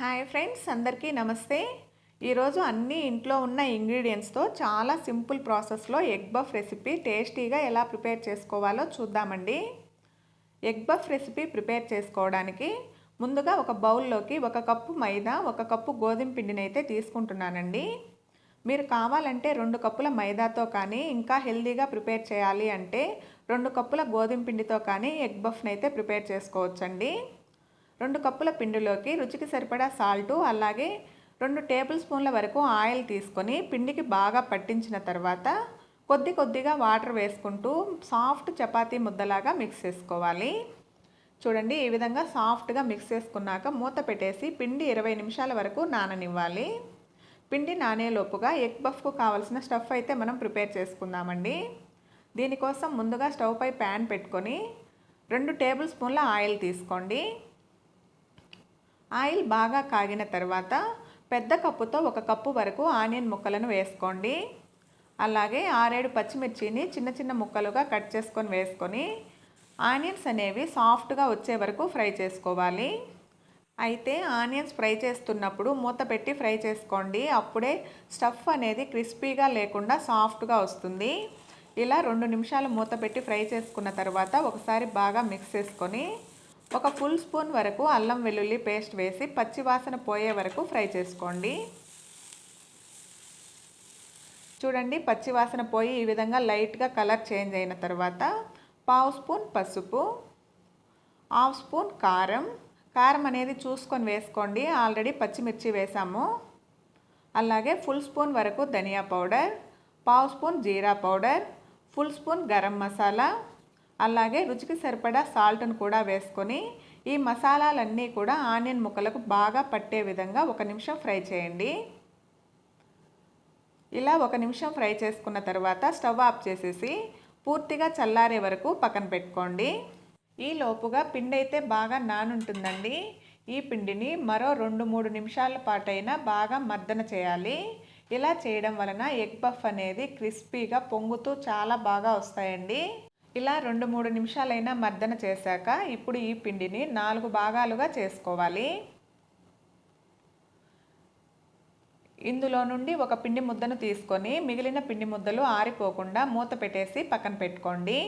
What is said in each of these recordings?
Hi friends అందరికీ నమస్తే. ఈరోజు అన్ని ఇంట్లో ఉన్న ఇంగ్రీడియంట్స్తో చాలా సింపుల్ ప్రాసెస్లో ఎగ్ బఫ్ రెసిపీ టేస్టీగా ఎలా ప్రిపేర్ చేసుకోవాలో చూద్దామండి. ఎగ్ బఫ్ రెసిపీ ప్రిపేర్ చేసుకోవడానికి ముందుగా ఒక బౌల్లోకి ఒక కప్పు మైదా ఒక కప్పు గోధుమ పిండిని అయితే తీసుకుంటున్నానండి. మీరు కావాలంటే రెండు కప్పుల మైదాతో కానీ ఇంకా హెల్దీగా ప్రిపేర్ చేయాలి అంటే రెండు కప్పుల గోధుమ పిండితో కానీ ఎగ్ బఫ్ని అయితే ప్రిపేర్ చేసుకోవచ్చండి. రెండు కప్పుల పిండిలోకి రుచికి సరిపడా సాల్టు అలాగే రెండు టేబుల్ స్పూన్ల వరకు ఆయిల్ తీసుకొని పిండికి బాగా పట్టించిన తర్వాత కొద్ది కొద్దిగా వాటర్ వేసుకుంటూ సాఫ్ట్ చపాతీ ముద్దలాగా మిక్స్ చేసుకోవాలి. చూడండి ఈ విధంగా సాఫ్ట్గా మిక్స్ చేసుకున్నాక మూత పెట్టేసి పిండి ఇరవై నిమిషాల వరకు నాననివ్వాలి. పిండి నానేలోపుగా ఎగ్ బఫ్కు కావాల్సిన స్టఫ్ అయితే మనం ప్రిపేర్ చేసుకుందామండి. దీనికోసం ముందుగా స్టవ్ పై ప్యాన్ పెట్టుకొని రెండు టేబుల్ స్పూన్ల ఆయిల్ తీసుకోండి. ఆయిల్ బాగా కాగిన తర్వాత పెద్ద కప్పుతో ఒక కప్పు వరకు ఆనియన్ ముక్కలను వేసుకోండి. అలాగే ఆరేడు పచ్చిమిర్చిని చిన్న చిన్న ముక్కలుగా కట్ చేసుకొని వేసుకొని ఆనియన్స్ అనేవి సాఫ్ట్గా వచ్చే వరకు ఫ్రై చేసుకోవాలి. అయితే ఆనియన్స్ ఫ్రై చేస్తున్నప్పుడు మూత పెట్టి ఫ్రై చేసుకోండి. అప్పుడే స్టఫ్ అనేది క్రిస్పీగా లేకుండా సాఫ్ట్గా వస్తుంది. ఇలా రెండు నిమిషాలు మూత పెట్టి ఫ్రై చేసుకున్న తర్వాత ఒకసారి బాగా మిక్స్ చేసుకొని ఒక ఫుల్ స్పూన్ వరకు అల్లం వెల్లుల్లి పేస్ట్ వేసి పచ్చివాసన పోయే వరకు ఫ్రై చేసుకోండి. చూడండి పచ్చివాసన పోయి ఈ విధంగా లైట్గా కలర్ చేంజ్ అయిన తర్వాత పావు స్పూన్ పసుపు హాఫ్ స్పూన్ కారం. కారం అనేది చూసుకొని వేసుకోండి. ఆల్రెడీ పచ్చిమిర్చి వేసాము. అలాగే ఫుల్ స్పూన్ వరకు ధనియా పౌడర్ పావు స్పూన్ జీరా powder full spoon garam masala అలాగే రుచికి సరిపడా సాల్ట్ను కూడా వేసుకొని ఈ మసాలాలన్నీ కూడా ఆనియన్ ముక్కలకు బాగా పట్టే విధంగా ఒక నిమిషం ఫ్రై చేయండి. ఇలా ఒక నిమిషం ఫ్రై చేసుకున్న తర్వాత స్టవ్ ఆఫ్ చేసేసి పూర్తిగా చల్లారే వరకు పక్కన పెట్టుకోండి. ఈ లోపుగా పిండి అయితే బాగా నానుంటుందండి. ఈ పిండిని మరో రెండు మూడు నిమిషాల పాటైనా బాగా మర్దన చేయాలి. ఇలా చేయడం వలన ఎగ్ బఫ్ అనేది క్రిస్పీగా పొంగుతూ చాలా బాగా వస్తాయండి. ఇలా రెండు మూడు నిమిషాలైనా మర్దన చేశాక ఇప్పుడు ఈ పిండిని నాలుగు భాగాలుగా చేసుకోవాలి. ఇందులో నుండి ఒక పిండి ముద్దను తీసుకొని మిగిలిన పిండి ముద్దలు ఆరిపోకుండా మూత పెట్టేసి పక్కన పెట్టుకోండి.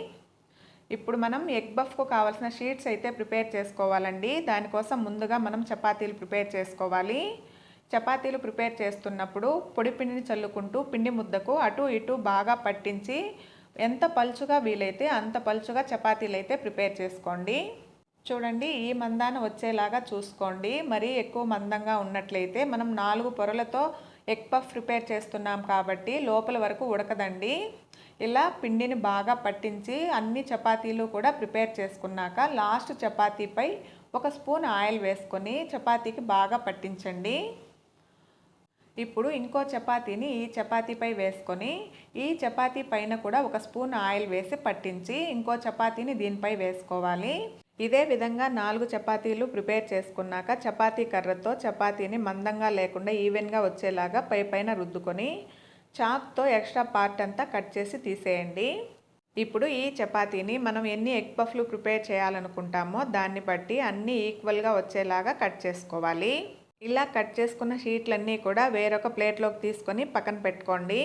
ఇప్పుడు మనం ఎగ్ బఫ్కు కావాల్సిన షీట్స్ అయితే ప్రిపేర్ చేసుకోవాలండి. దానికోసం ముందుగా మనం చపాతీలు ప్రిపేర్ చేసుకోవాలి. చపాతీలు ప్రిపేర్ చేస్తున్నప్పుడు పొడి పిండిని చల్లుకుంటూ పిండి ముద్దకు అటు ఇటు బాగా పట్టించి ఎంత పలుచుగా వీలైతే అంత పలుచుగా చపాతీలు అయితే ప్రిపేర్ చేసుకోండి. చూడండి ఈ మందాన వచ్చేలాగా చూసుకోండి. మరీ ఎక్కువ మందంగా ఉన్నట్లయితే మనం నాలుగు పొరలతో ఎగ్ పఫ్ ప్రిపేర్ చేస్తున్నాం కాబట్టి లోపల వరకు ఉడకదండి. ఇలా పిండిని బాగా పట్టించి అన్ని చపాతీలు కూడా ప్రిపేర్ చేసుకున్నాక లాస్ట్ చపాతీపై ఒక స్పూన్ ఆయిల్ వేసుకొని చపాతీకి బాగా పట్టించండి. ఇప్పుడు ఇంకో చపాతీని ఈ చపాతీపై వేసుకొని ఈ చపాతీ పైన కూడా ఒక స్పూన్ ఆయిల్ వేసి పట్టించి ఇంకో చపాతీని దీనిపై వేసుకోవాలి. ఇదే విధంగా నాలుగు చపాతీలు ప్రిపేర్ చేసుకున్నాక చపాతీ కర్రతో చపాతీని మందంగా లేకుండా ఈవెన్గా వచ్చేలాగా పై పైన రుద్దుకొని చాక్తో ఎక్స్ట్రా పార్ట్ అంతా కట్ చేసి తీసేయండి. ఇప్పుడు ఈ చపాతీని మనం ఎన్ని ఎగ్ పఫ్లు ప్రిపేర్ చేయాలనుకుంటామో దాన్ని బట్టి అన్నీ ఈక్వల్గా వచ్చేలాగా కట్ చేసుకోవాలి. ఇలా కట్ చేసుకున్న షీట్లన్నీ కూడా వేరొక ప్లేట్లోకి తీసుకొని పక్కన పెట్టుకోండి.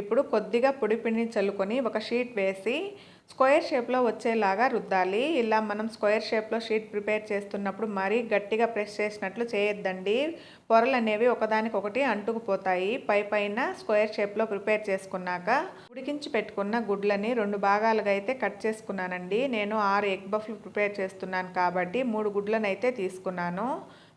ఇప్పుడు కొద్దిగా పొడి పిండిని చల్లుకొని ఒక షీట్ వేసి స్క్వేర్ షేప్లో వచ్చేలాగా రుద్దాలి. ఇలా మనం స్క్వేర్ షేప్లో షీట్ ప్రిపేర్ చేస్తున్నప్పుడు మరీ గట్టిగా ప్రెస్ చేసినట్లు చేయొద్దండి. పొరలు అనేవి ఒకదానికొకటి అంటుకుపోతాయి. పై పైన స్క్వేర్ షేప్లో ప్రిపేర్ చేసుకున్నాక ఉడికించి పెట్టుకున్న గుడ్లని రెండు భాగాలుగా అయితే కట్ చేసుకున్నానండి. నేను ఆరు ఎగ్ బఫ్లు ప్రిపేర్ చేస్తున్నాను కాబట్టి మూడు గుడ్లను అయితే తీసుకున్నాను.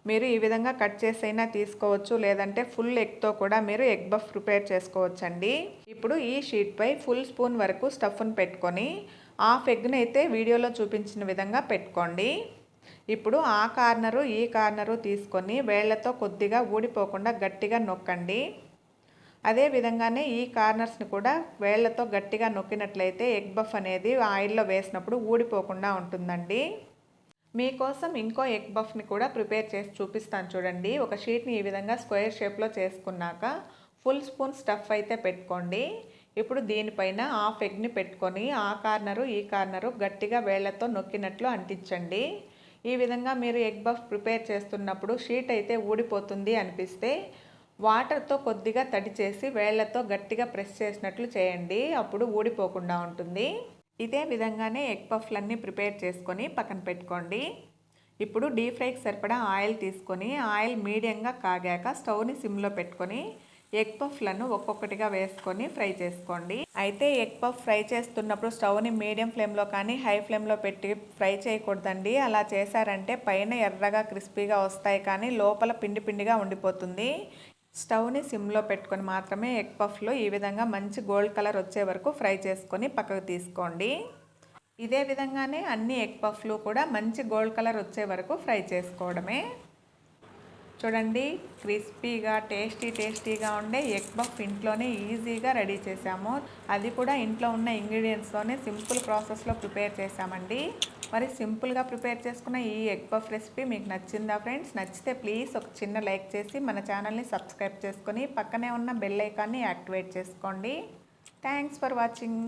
మీరు ఈ విధంగా కట్ చేసైనా తీసుకోవచ్చు లేదంటే ఫుల్ ఎగ్తో కూడా మీరు ఎగ్ బఫ్ ప్రిపేర్ చేసుకోవచ్చండి. ఇప్పుడు ఈ షీట్పై ఫుల్ స్పూన్ వరకు స్టఫ్ను పెట్టుకొని హాఫ్ ఎగ్ని అయితే వీడియోలో చూపించిన విధంగా పెట్టుకోండి. ఇప్పుడు ఆ కార్నరు ఈ కార్నరు తీసుకొని వేళ్ళతో కొద్దిగా ఊడిపోకుండా గట్టిగా నొక్కండి. అదే విధంగానే ఈ కార్నర్స్ని కూడా వేళ్ళతో గట్టిగా నొక్కినట్లయితే ఎగ్ బఫ్ అనేది ఆయిల్లో వేసినప్పుడు ఊడిపోకుండా ఉంటుందండి. మీకోసం ఇంకో ఎగ్ బఫ్ని కూడా ప్రిపేర్ చేసి చూపిస్తాను చూడండి. ఒక షీట్ని ఈ విధంగా స్క్వేర్ షేప్లో చేసుకున్నాక ఫుల్ స్పూన్ స్టఫ్ అయితే పెట్టుకోండి. ఇప్పుడు దీనిపైన హాఫ్ ఎగ్ని పెట్టుకొని ఆ కార్నరు ఈ కార్నరు గట్టిగా వేళ్ళతో నొక్కినట్లు అంటించండి. ఈ విధంగా మీరు ఎగ్ బఫ్ ప్రిపేర్ చేస్తున్నప్పుడు షీట్ అయితే ఊడిపోతుంది అనిపిస్తే వాటర్తో కొద్దిగా తడి చేసి వేళ్ళతో గట్టిగా ప్రెస్ చేసినట్లు చేయండి. అప్పుడు ఊడిపోకుండా ఉంటుంది. ఇదే విధంగానే ఎగ్ పఫ్లన్నీ ప్రిపేర్ చేసుకొని పక్కన పెట్టుకోండి. ఇప్పుడు డీప్ ఫ్రైకి సరిపడా ఆయిల్ తీసుకొని ఆయిల్ మీడియంగా కాగాక స్టవ్ని సిమ్లో పెట్టుకొని ఎగ్ పఫ్లను ఒక్కొక్కటిగా వేసుకొని ఫ్రై చేసుకోండి. అయితే ఎగ్ పఫ్ ఫ్రై చేస్తున్నప్పుడు స్టవ్ని మీడియం ఫ్లేమ్లో కానీ హై ఫ్లేమ్లో పెట్టి ఫ్రై చేయకూడదండి. అలా చేశారంటే పైన ఎర్రగా క్రిస్పీగా వస్తాయి కానీ లోపల పిండి పిండిగా ఉండిపోతుంది. స్టవ్ని సిమ్లో పెట్టుకొని మాత్రమే ఎగ్ పఫ్లో ఈ విధంగా మంచి గోల్డ్ కలర్ వచ్చే వరకు ఫ్రై చేసుకొని పక్కకు తీసుకోండి. ఇదే విధంగానే అన్ని ఎగ్ పఫ్లు కూడా మంచి గోల్డ్ కలర్ వచ్చే వరకు ఫ్రై చేసుకోవడమే. చూడండి క్రిస్పీగా టేస్టీ టేస్టీగా ఉండే ఎగ్ పఫ్ ఇంట్లోనే ఈజీగా రెడీ చేసాము అది కూడా ఇంట్లో ఉన్న ఇంగ్రీడియంట్స్తోనే సింపుల్ ప్రాసెస్లో ప్రిపేర్ చేసామండి మరి సింపుల్గా ప్రిపేర్ చేసుకున్న ఈ ఎగ్ పఫ్ రెసిపీ మీకు నచ్చిందా ఫ్రెండ్స్? నచ్చితే ప్లీజ్ ఒక చిన్న లైక్ చేసి మన ఛానల్ని సబ్స్క్రైబ్ చేసుకొని పక్కనే ఉన్న బెల్ ఐకాన్ని యాక్టివేట్ చేసుకోండి. Thanks for watching.